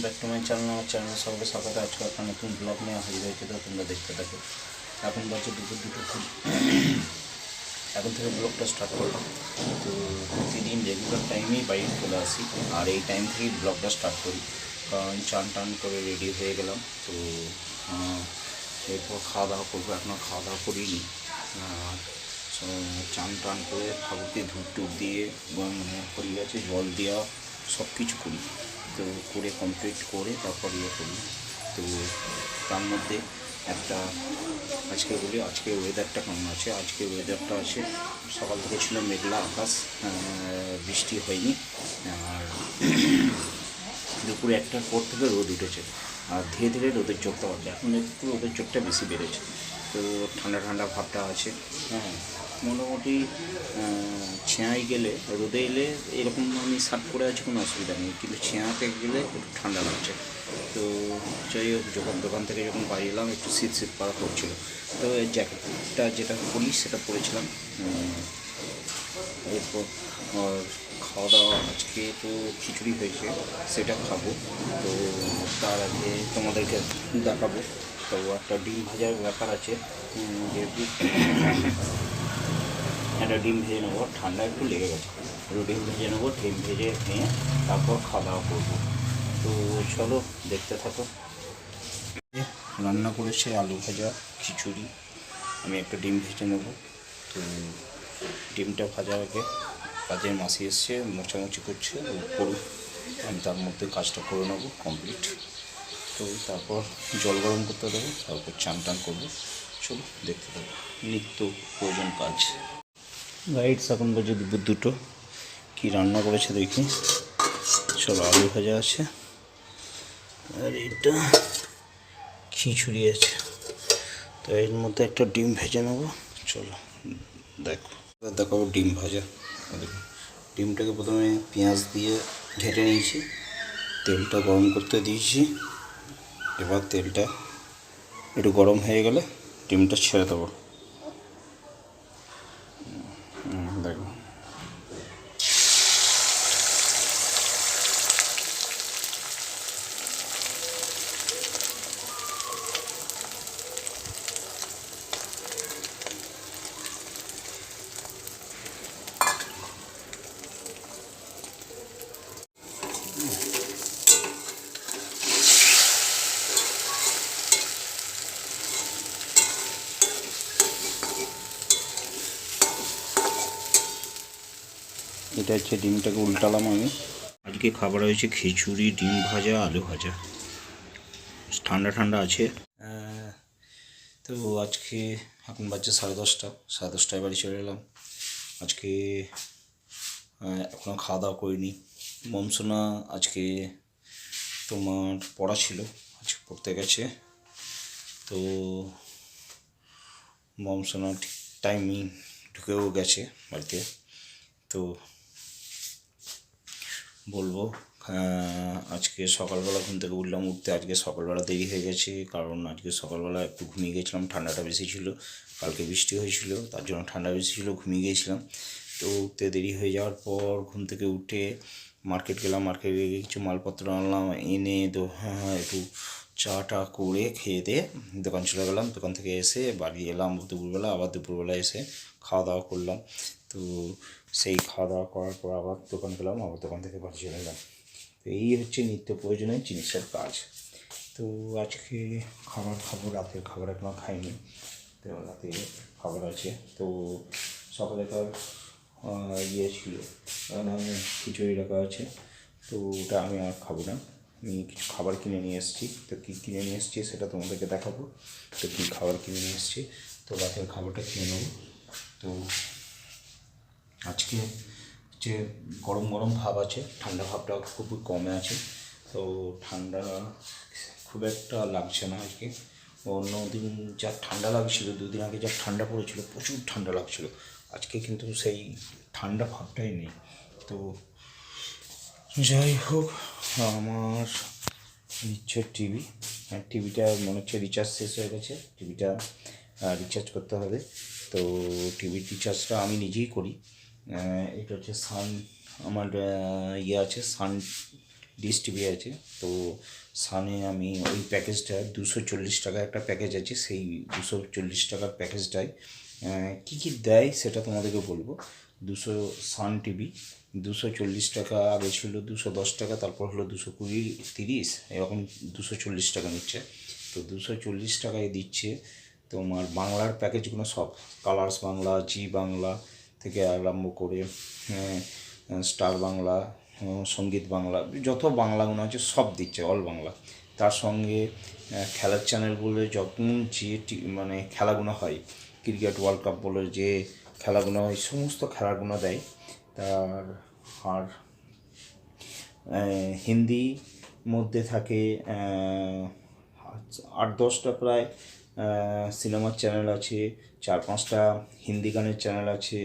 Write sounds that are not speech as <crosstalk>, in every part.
Back to my আজকে blog নিয়ে দেখতে এখন এখন ব্লগটা স্টার্ট করলাম তো রেগুলার টাইমেই বাইরে চলে আসি। আর এই টাইম থেকেই ব্লগটা স্টার্ট করি। কারণ চান টান করে রেডি হয়ে গেলাম। তো এরপর খাওয়া দাওয়া করব। এখনও খাওয়া দাওয়া করিনি। আর চান টান করে ঠাকুরকে ধূপ টুপ দিয়ে মানে হরি জল দেওয়া সব কিছু করি। তো করে কমপ্লিট করে তারপর ইয়ে করি। তো তার মধ্যে একটা আজকে বলি, আজকে ওয়েদারটা কেমন আছে? আজকে ওয়েদারটা আছে, সকাল থেকে ছিল মেঘলা আকাশ বৃষ্টি হয়নি, আর <clears throat> দুপুরে একটার পর থেকে রোদ উঠেছে, আর ধীরে ধীরে রোদের চোখটা বাড়ছে এখন একটু রোদের চোখটা বেশি বেড়েছে। তো ঠান্ডা ঠান্ডা ভাবটা আছে হ্যাঁ। মোটামুটি ছেঁয়ায় গেলে, রোদে এলে এরকম আমি শার্ট পরে আছি, কোনো অসুবিধা নেই। কিন্তু ছেঁয়াতে গেলে একটু ঠান্ডা লাগছে। তো যাই হোক, যখন দোকান থেকে যখন বাড়ি এলাম, একটু শীত শীত করা করছিল তো এই জ্যাকেটটা যেটা পরি, সেটা পরেছিলাম। এরপর খাওয়া দাওয়া আজকে তো খিচুড়ি হয়েছে, সেটা খাব। তো তার আগে তোমাদেরকে দেখাবো। তো একটা ডিম ভাজার ব্যাপার আছে। যেহেতু একটা ডিম ভেজে নেব। ঠান্ডা একটু লেগে গেছে। ডিম ভেজে নেব, ডিম ভেজে নিয়ে তারপর খাওয়া দাওয়া করব। তো চলো, দেখতে থাকো। রান্না করেছে আলু ভাজা, খিচুড়ি। আমি একটা ডিম ভেজে নেব। তো ডিমটা ভাজা আগে কাজের মাসি এসছে মোছামুছি করছে করুক। আমি তার মধ্যে কাজটা করে নেব কমপ্লিট তো তারপর জল গরম করতে দেবো, তারপর চান টান করব। চলো, দেখতে থাকব নিত্য প্রয়োজন কাজ। রাইটস এখন বাজে দুপুর দুটো। কী রান্না করেছে দেখি। চলো, আলু ভাজা আছে। আর এটা খিচুড়ি আছে। তো এর মধ্যে একটা ডিম ভেজে নেব। চলো, দেখো। দেখাবো ডিম ভাজা। দেখো, ডিমটাকে প্রথমে পেঁয়াজ দিয়ে ঘেটে নিয়েছি। তেলটা গরম করতে দিয়েছি। এবার তেলটা একটু গরম হয়ে গেলে ডিমটা ছেড়ে দেবো হুম, দেখো এটা হচ্ছে ডিমটাকে উল্টালাম আমি। আজকে খাবার হয়েছে খিচুড়ি ডিম ভাজা আলু ভাজা। ঠান্ডা ঠান্ডা আছে। তো আজকে এখন বাজছে সাড়ে দশটা সাড়ে দশটায় বাড়ি চলে এলাম। আজকে এখনও খাওয়া দাওয়া করিনি। মমসোনা আজকে তোমার পড়া ছিল আজকে পড়তে গেছে। তো মমসোনা ঠিক টাইমিং ঢুকেও গেছে বাড়িতে। তো বলব। আজকে সকালবেলা ঘুম থেকে উঠলাম, উঠতে আজকে সকালবেলা দেরি হয়ে গেছে, কারণ আজকে সকালবেলা একটু ঘুমিয়ে গেছিলাম, ঠান্ডাটা বেশি ছিল, কালকে বৃষ্টি হয়েছিল, তার জন্য ঠান্ডা বেশি ছিল, ঘুমিয়ে গিয়েছিলাম তো উঠতে দেরি হয়ে যাওয়ার পর ঘুম থেকে উঠে মার্কেট গেলাম, মার্কেটে গিয়ে কিছু মালপত্র আনলাম, এনে তো হ্যাঁ একটু চা টা করে খেয়ে দিয়ে দোকান চলে গেলাম। দোকান থেকে এসে বাড়ি এলাম দুপুরবেলা, আবার দুপুরবেলা এসে খাওয়া দাওয়া করলাম। তো সেই খাওয়া দাওয়া করার পর আবার দোকান গেলাম আবার দোকান থেকে বাড়ি চলে এলাম। তো এই হচ্ছে নিত্য প্রয়োজনীয় জিনিসের কাজ। তো আজকে খাবার খাব, রাতের খাবার এখনও খাইনি। তো রাতে খাবার আছে। তো সকালে তো ইয়ে ছিল মানে খিচুড়ি রাখা আছে। তো ওটা আমি আর খাব না। আমি কিছু খাবার কিনে নিয়ে এসেছি। তো কী কিনে নিয়ে এসেছি সেটা তোমাদেরকে দেখাবো। তো কী খাবার কিনে নিয়ে এসেছি। তো রাতের খাবারটা খেয়ে নেব। তো আজকে যে গরম গরম ভাব আছে, ঠান্ডা ভাবটা খুবই কমে আছে। তো ঠান্ডা খুব একটা লাগছে না আজকে। অন্য দিন যা ঠান্ডা লাগছিল, দুদিন আগে যা ঠান্ডা পড়েছিল, প্রচুর ঠান্ডা লাগছিল। আজকে কিন্তু সেই ঠান্ডা ভাবটাই নেই। তো যাই হোক, আমার হচ্ছে টিভি। হ্যাঁ টিভিটা মনে হচ্ছে রিচার্জ শেষ হয়ে গেছে। টিভিটা রিচার্জ করতে হবে। তো টিভির রিচার্জটা আমি নিজেই করি। এটা হচ্ছে সান, আমার ইয়ে আছে, সান ডিস টিভি আছে। তো সানে আমি ওই প্যাকেজটা দুশো চল্লিশ টাকা একটা প্যাকেজ আছে, সেই দুশো চল্লিশ টাকার প্যাকেজটায় কী কী দেয় সেটা তোমাদেরকে বলব। দুশো সান টিভি, দুশো চল্লিশ টাকা আগে ছিল দুশো দশ টাকা, তারপর হলো দুশো কুড়ি তিরিশ, এরকম দুশো চল্লিশ টাকা নিচ্ছে। তো দুশো চল্লিশ টাকায় দিচ্ছে তোমার বাংলার প্যাকেজগুলো সব, কালার্স বাংলা, জি বাংলা থেকে আরম্ভ করে হ্যাঁ, স্টার বাংলা সংগীত বাংলা যত বাংলাগুলো আছে সব দিচ্ছে অল বাংলা। তার সঙ্গে খেলার চ্যানেলগুলো যখন যে মানে খেলাগুলো হয় ক্রিকেট ওয়ার্ল্ড কাপ বলে যে খেলাগুলো হয় সমস্ত খেলাগুলো দেয়। তার আর হিন্দি মধ্যে থাকে আট দশটা প্রায় সিনেমার চ্যানেল আছে, চার পাঁচটা হিন্দি গানের চ্যানেল আছে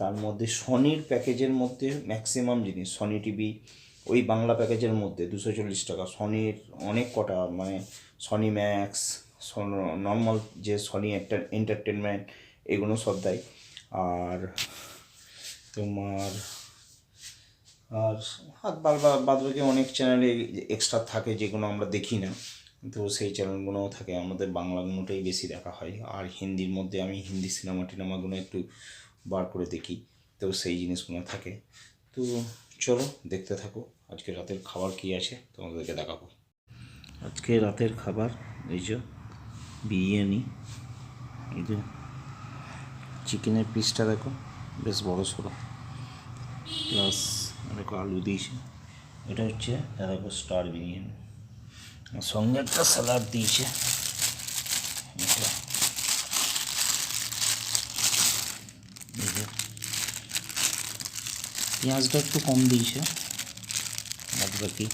তার মধ্যে সনির প্যাকেজের মধ্যে ম্যাক্সিমাম জিনিস, সনি টিভি ওই বাংলা প্যাকেজের মধ্যে দুশো চল্লিশ টাকা। সনির অনেক কটা মানে সনি ম্যাক্স নর্মাল যে সনি একটা এন্টারটেনমেন্ট এগুলো সব দেয়। আর তোমার, আর হাত বাদ বাদ অনেক চ্যানেলে এক্সট্রা থাকে যেগুলো আমরা দেখি না। তো সেই চ্যানেলগুলোও থাকে, আমাদের বাংলাগুলোটাই বেশি দেখা হয়। আর হিন্দির মধ্যে আমি হিন্দি সিনেমা টিনেমাগুলো একটু বার করে দেখি, তো সেই জিনিসগুলো থাকে। তো চলো, দেখতে থাকো, আজকে রাতের খাবার কী আছে তোমাদেরকে দেখাবো। আজকে রাতের খাবার, এই যে বিরিয়ানি, এই যে চিকেনের পিসটা দেখো, বেশ বড় সড়ো প্লাস আলু দিয়েছে, এটা হচ্ছে দেখো স্টার বিরিয়ানি। সঙ্গে একটা স্যালাড দিয়েছে এটা। এই যে। পেঁয়াজটা একটু কম দিয়েছে বাদ বাকি